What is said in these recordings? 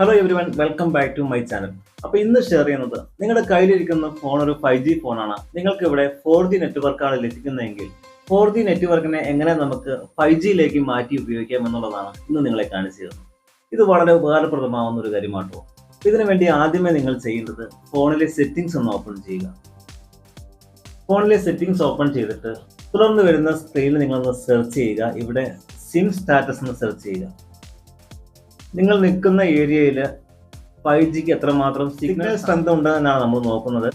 Hello everyone welcome back to my channel അപ്പൊ ഇന്ന് share ചെയ്യുന്നത് നിങ്ങളുടെ കയ്യിലിരിക്കുന്ന ഫോൺ ഒരു ഫൈവ് ജി ഫോണാണ് നിങ്ങൾക്ക് ഇവിടെ ഫോർ ജി നെറ്റ്വർക്കാണ് ലഭിക്കുന്നതെങ്കിൽ ഫോർ ജി നെറ്റ്വർക്കിനെ എങ്ങനെ നമുക്ക് ഫൈവ് ജിയിലേക്ക് മാറ്റി ഉപയോഗിക്കാം എന്നുള്ളതാണ് ഇന്ന് നിങ്ങളെ കാണിച്ചു തരുന്നത്. ഇത് വളരെ ഉപകാരപ്രദമാവുന്ന ഒരു കാര്യമാട്ടോ. ഇതിനു വേണ്ടി ആദ്യമേ നിങ്ങൾ ചെയ്യേണ്ടത് ഫോണിലെ സെറ്റിംഗ്സ് ഒന്ന് ഓപ്പൺ ചെയ്യുക. ഫോണിലെ സെറ്റിംഗ്സ് ഓപ്പൺ ചെയ്തിട്ട് തുടർന്ന് വരുന്ന സ്ക്രീനിൽ നിങ്ങളൊന്ന് സെർച്ച് ചെയ്യുക. ഇവിടെ സിം സ്റ്റാറ്റസ് എന്ന് സെർച്ച് ചെയ്യുക. നിങ്ങൾ നിൽക്കുന്ന ഏരിയയിൽ ഫൈവ് ജിക്ക് എത്രമാത്രം സിഗ്നൽ സ്ട്രെങ്ത് ഉണ്ടെന്നാണ് നമ്മൾ നോക്കുന്നത്.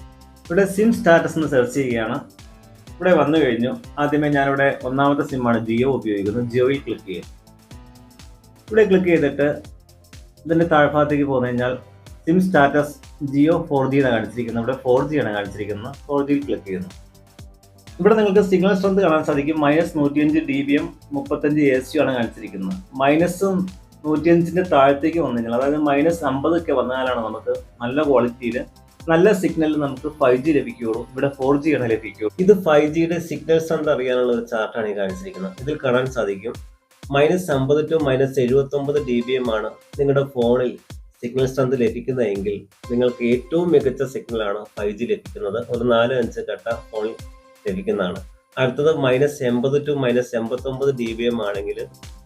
ഇവിടെ സിം സ്റ്റാറ്റസ് എന്ന് സെർച്ച് ചെയ്യുകയാണ്. ഇവിടെ വന്നു കഴിഞ്ഞു. ആദ്യമേ ഞാനിവിടെ ഒന്നാമത്തെ സിമ്മാണ് ജിയോ ഉപയോഗിക്കുന്നത്. ജിയോയിൽ ക്ലിക്ക് ചെയ്യും ഇവിടെ ക്ലിക്ക് ചെയ്തിട്ട് ഇതിന്റെ താഴ്ഭാഗത്തേക്ക് പോന്നു കഴിഞ്ഞാൽ SIM status Jio four G ആണ് കാണിച്ചിരിക്കുന്നത്. ഇവിടെ ഫോർ ജി ആണ് കാണിച്ചിരിക്കുന്നത്. ഫോർ ജിയിൽ ക്ലിക്ക് ചെയ്യുന്നു. ഇവിടെ നിങ്ങൾക്ക് സിഗ്നൽ സ്ട്രെങ്ത് കാണാൻ സാധിക്കും. മൈനസ് നൂറ്റിയഞ്ച് ഡി ബി എം മുപ്പത്തഞ്ച് എ സി ആണ് കാണിച്ചിരിക്കുന്നത്. മൈനസ് നൂറ്റിയഞ്ചിന്റെ താഴത്തേക്ക് വന്നു കഴിഞ്ഞാൽ അതായത് മൈനസ് അമ്പതൊക്കെ വന്നാലാണ് നമുക്ക് നല്ല ക്വാളിറ്റിയിൽ നല്ല സിഗ്നൽ നമുക്ക് ഫൈവ് ജി ലഭിക്കുകയുള്ളൂ. ഇവിടെ ഫോർ ജി ആണ് ലഭിക്കുകയുള്ളൂ. ഇത് ഫൈവ് ജിയുടെ സിഗ്നൽ സ്ട്രെങ്ത് അറിയാനുള്ള ഒരു ചാർട്ടാണ് ഈ കാണിച്ചിരിക്കുന്നത്. ഇതിൽ കാണാൻ സാധിക്കും. മൈനസ് അമ്പത് ടു മൈനസ് എഴുപത്തി ഒമ്പത് ഡി ബി എം ആണ് നിങ്ങളുടെ ഫോണിൽ സിഗ്നൽ സ്ട്രെങ്ത് ലഭിക്കുന്നതെങ്കിൽ നിങ്ങൾക്ക് ഏറ്റവും മികച്ച സിഗ്നലാണ് ഫൈവ് ജി ലഭിക്കുന്നത്. ഒരു നാല് അഞ്ച് ഘട്ട ഫോണിൽ ലഭിക്കുന്നതാണ്. അടുത്തത് മൈനസ് എൺപത് ടു മൈനസ് എൺപത്തി ഒമ്പത് ഡി ബി എം ആണെങ്കിൽ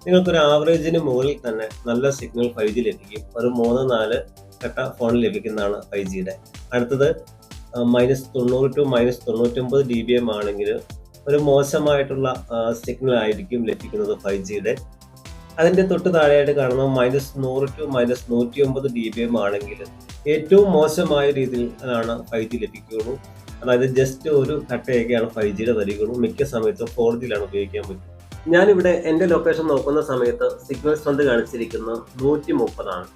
നിങ്ങൾക്ക് ഒരു ആവറേജിന് മുകളിൽ തന്നെ നല്ല സിഗ്നൽ ഫൈവ് ജി ലഭിക്കും. ഒരു മൂന്ന് നാല് ഘട്ട ഫോൺ ലഭിക്കുന്നതാണ് ഫൈവ് ജിയുടെ അടുത്തത് മൈനസ് തൊണ്ണൂറ് ടു മൈനസ് തൊണ്ണൂറ്റൊമ്പത് ഡി ബി എം ആണെങ്കിൽ ഒരു മോശമായിട്ടുള്ള സിഗ്നൽ ആയിരിക്കും ലഭിക്കുന്നത് ഫൈവ് ജിയുടെ അതിന്റെ തൊട്ട് താഴെയായിട്ട് കാണുന്ന മൈനസ് നൂറ് ടു മൈനസ് നൂറ്റി ഒമ്പത് ഡി ബി എം ആണെങ്കിൽ ഏറ്റവും മോശമായ രീതിയിലാണ് ഫൈവ് ജി ലഭിക്കുകയുള്ളൂ. അതായത് ജസ്റ്റ് ഒരു ഘട്ടയൊക്കെയാണ് ഫൈവ് ജിയുടെ വരികയുള്ളൂ. മിക്ക സമയത്തും ഫോർ ജിയിലാണ് ഉപയോഗിക്കാൻ പറ്റും ഞാനിവിടെ എന്റെ ലൊക്കേഷൻ നോക്കുന്ന സമയത്ത് സിഗ്നൽ സ്ട്രെങ്ത് കാണിച്ചിരിക്കുന്നത് നൂറ്റി മുപ്പതാണ്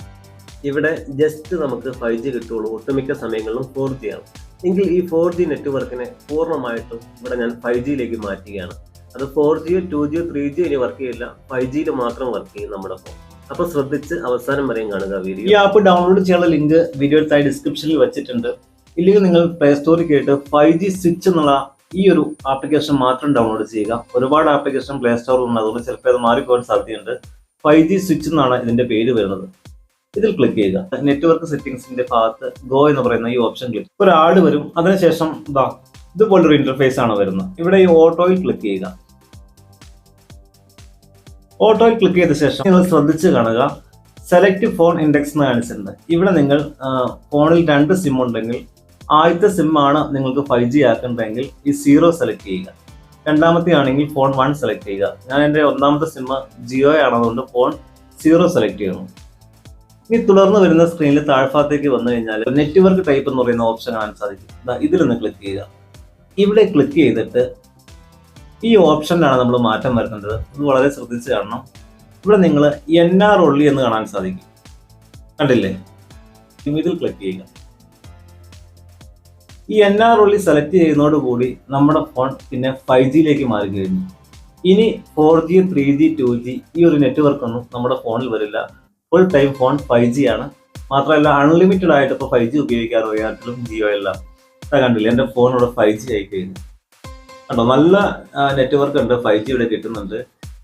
ഇവിടെ ജസ്റ്റ് നമുക്ക് ഫൈവ് ജി കിട്ടുള്ളൂ. ഒട്ടുമിക്ക സമയങ്ങളിലും ഫോർ ജി ആണ്. എങ്കിൽ ഈ ഫോർ ജി നെറ്റ്വർക്കിനെ പൂർണമായിട്ടും ഇവിടെ ഞാൻ ഫൈവ് ജിയിലേക്ക് മാറ്റുകയാണ്. അത് four Jio two Jio three Jio ഇനി വർക്ക് ചെയ്യില്ല. ഫൈവ് ജിയിൽ മാത്രം വർക്ക് ചെയ്യും നമ്മുടെ ഫോൺ അപ്പൊ ശ്രദ്ധിച്ച് അവസാനം വരെയും കാണുക വീഡിയോ ഈ ആപ്പ് ഡൗൺലോഡ് ചെയ്യാനുള്ള ലിങ്ക് വീഡിയോ ഡിസ്ക്രിപ്ഷനിൽ വെച്ചിട്ടുണ്ട്. ഇല്ലെങ്കിൽ നിങ്ങൾ പ്ലേ സ്റ്റോറിൽ കേട്ട് ഫൈവ് ജി സ്വിച്ച് എന്നുള്ള ഈ ഒരു ആപ്ലിക്കേഷൻ മാത്രം ഡൗൺലോഡ് ചെയ്യുക. ഒരുപാട് ആപ്ലിക്കേഷൻ പ്ലേ സ്റ്റോറിൽ ഉണ്ട്. അതുകൊണ്ട് ചിലപ്പോൾ അത് മാറിപ്പോകാൻ സാധ്യതയുണ്ട്. ഫൈവ് ജി സ്വിച്ച് എന്നാണ് ഇതിന്റെ പേര് വരുന്നത്. ഇതിൽ ക്ലിക്ക് ചെയ്യുക. നെറ്റ്വർക്ക് സെറ്റിംഗ്സിന്റെ ഭാഗത്ത് ഗോ എന്ന് പറയുന്ന ഈ ഓപ്ഷൻ ക്ലിക്ക് ഒരു ആഡ് വരും. അതിനുശേഷം ഇതാ ഇതുപോലൊരു ഇന്റർഫേസ് ആണ് വരുന്നത്. ഇവിടെ ഈ ഓട്ടോയിൽ ക്ലിക്ക് ചെയ്യുക. ഓട്ടോയിൽ ക്ലിക്ക് ചെയ്ത ശേഷം നിങ്ങൾ ശ്രദ്ധിച്ച് കാണുക. സെലക്ട് ഫോൺ ഇൻഡെക്സ് എന്ന് കാണിച്ചിട്ടുണ്ട്. ഇവിടെ നിങ്ങൾ ഫോണിൽ രണ്ട് സിം ഉണ്ടെങ്കിൽ ആദ്യത്തെ സിം ആണ് നിങ്ങൾക്ക് ഫൈവ് ജി ആക്കേണ്ടതെങ്കിൽ ഈ സീറോ സെലക്ട് ചെയ്യുക. രണ്ടാമത്തെ ആണെങ്കിൽ ഫോൺ വൺ സെലക്ട് ചെയ്യുക. ഞാൻ എന്റെ ഒന്നാമത്തെ സിം ജിയോ ആണതുകൊണ്ട് ഫോൺ സീറോ സെലക്ട് ചെയ്യുന്നു. ഇനി തുടർന്ന് വരുന്ന സ്ക്രീനിൽ താഴ്ഭാഗത്തേക്ക് വന്നു കഴിഞ്ഞാൽ നെറ്റ്വർക്ക് ടൈപ്പ് എന്ന് പറയുന്ന ഓപ്ഷൻ കാണാൻ സാധിക്കും. ദാ ഇതിലൊന്ന് ക്ലിക്ക് ചെയ്യുക. ഇവിടെ ക്ലിക്ക് ചെയ്തിട്ട് ഈ ഓപ്ഷനിലാണ് നമ്മൾ മാറ്റം വരുത്തേണ്ടത്. ഇത് വളരെ ശ്രദ്ധിച്ച് കാണണം. ഇവിടെ നിങ്ങൾ എൻ ആർ ഒള്ളി എന്ന് കാണാൻ സാധിക്കും. കണ്ടില്ലേ? ഇതിൽ ക്ലിക്ക് ചെയ്യുക. ഈ എൻ ആർ ഒള്ളി സെലക്ട് ചെയ്യുന്നതോടുകൂടി നമ്മുടെ ഫോൺ പിന്നെ ഫൈവ് ജിയിലേക്ക് മാറി കഴിഞ്ഞു. ഇനി four G three G two G ഈ ഒരു നെറ്റ്വർക്ക് ഒന്നും നമ്മുടെ ഫോണിൽ വരില്ല. Full time phone five G ആണ്. മാത്രമല്ല അൺലിമിറ്റഡ് ആയിട്ട് ഇപ്പോൾ ഫൈവ് ജി ഉപയോഗിക്കാറ് എയർടെലും ജിയോ എല്ലാം. കണ്ടില്ലേ എന്റെ ഫോൺ ഇവിടെ ഫൈവ് ജി ആയി കഴിഞ്ഞു. കണ്ടോ നല്ല നെറ്റ്വർക്ക് ഉണ്ട് ഫൈവ് ജി ഇവിടെ കിട്ടുന്നുണ്ട്.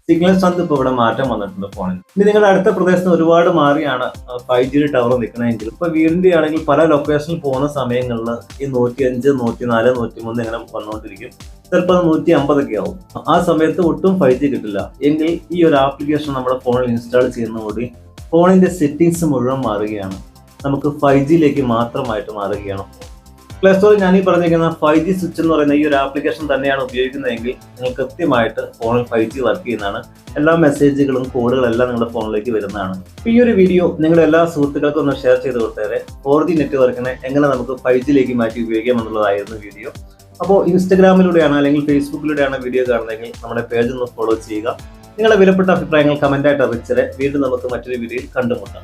സിഗ്നൽ സ്ട്രെങ്ത് ഇപ്പോൾ ഇവിടെ മാറ്റം വന്നിട്ടുണ്ട് ഫോണിൽ. ഇനി നിങ്ങളുടെ അടുത്ത പ്രദേശത്ത് ഒരുപാട് മാറിയാണ് ഫൈവ് ജിയുടെ ടവർ നിൽക്കണമെങ്കിൽ ഇപ്പൊ വീടിന്റെ ആണെങ്കിൽ പല ലൊക്കേഷനിൽ പോകുന്ന സമയങ്ങളിൽ ഈ നൂറ്റി അഞ്ച് നൂറ്റി നാല് നൂറ്റി മൂന്ന് ഇങ്ങനെ വന്നുകൊണ്ടിരിക്കും ചിലപ്പോൾ അത് നൂറ്റി അമ്പതൊക്കെ ആവും. ആ സമയത്ത് ഒട്ടും ഫൈവ് ജി കിട്ടില്ല. എങ്കിൽ ഈ ഒരു ആപ്ലിക്കേഷൻ നമ്മുടെ ഫോണിൽ ഇൻസ്റ്റാൾ ചെയ്യുന്നതോടെ ഫോണിന്റെ സെറ്റിംഗ്സ് മുഴുവൻ മാറുകയാണ്. നമുക്ക് ഫൈവ് ജിയിലേക്ക് മാത്രമായിട്ട് മാറുകയാണ്. പ്ലേ സ്റ്റോറിൽ ഞാൻ ഈ പറഞ്ഞിരിക്കുന്ന ഫൈവ് ജി സ്വിച്ച് എന്ന് പറയുന്ന ഈ ഒരു ആപ്ലിക്കേഷൻ തന്നെയാണ് ഉപയോഗിക്കുന്നതെങ്കിൽ നിങ്ങൾ കൃത്യമായിട്ട് ഫോണിൽ ഫൈവ് ജി വർക്ക് ചെയ്യുന്നതാണ്. എല്ലാ മെസ്സേജുകളും കോഡുകളും എല്ലാം നിങ്ങളുടെ ഫോണിലേക്ക് വരുന്നതാണ്. ഈ ഒരു വീഡിയോ നിങ്ങളുടെ എല്ലാ സുഹൃത്തുക്കൾക്കും ഒന്ന് ഷെയർ ചെയ്ത് കൊടുത്തേരെ ഫോർ ജി നെറ്റ്വർക്കിനെ എങ്ങനെ നമുക്ക് ഫൈവ് ജിയിലേക്ക് മാറ്റി ഉപയോഗിക്കാം എന്നുള്ളതായിരുന്നു വീഡിയോ അപ്പോൾ ഇൻസ്റ്റഗ്രാമിലൂടെയാണ് അല്ലെങ്കിൽ ഫേസ്ബുക്കിലൂടെയാണ് വീഡിയോ കാണുന്നതെങ്കിൽ നമ്മുടെ പേജ് ഒന്ന് ഫോളോ ചെയ്യുക. നിങ്ങളുടെ വിലപ്പെട്ട അഭിപ്രായങ്ങൾ കമന്റായിട്ട് അറിയിച്ചത് വീണ്ടും നമുക്ക് മറ്റൊരു വീഡിയോയിൽ കണ്ടുമുട്ടാം.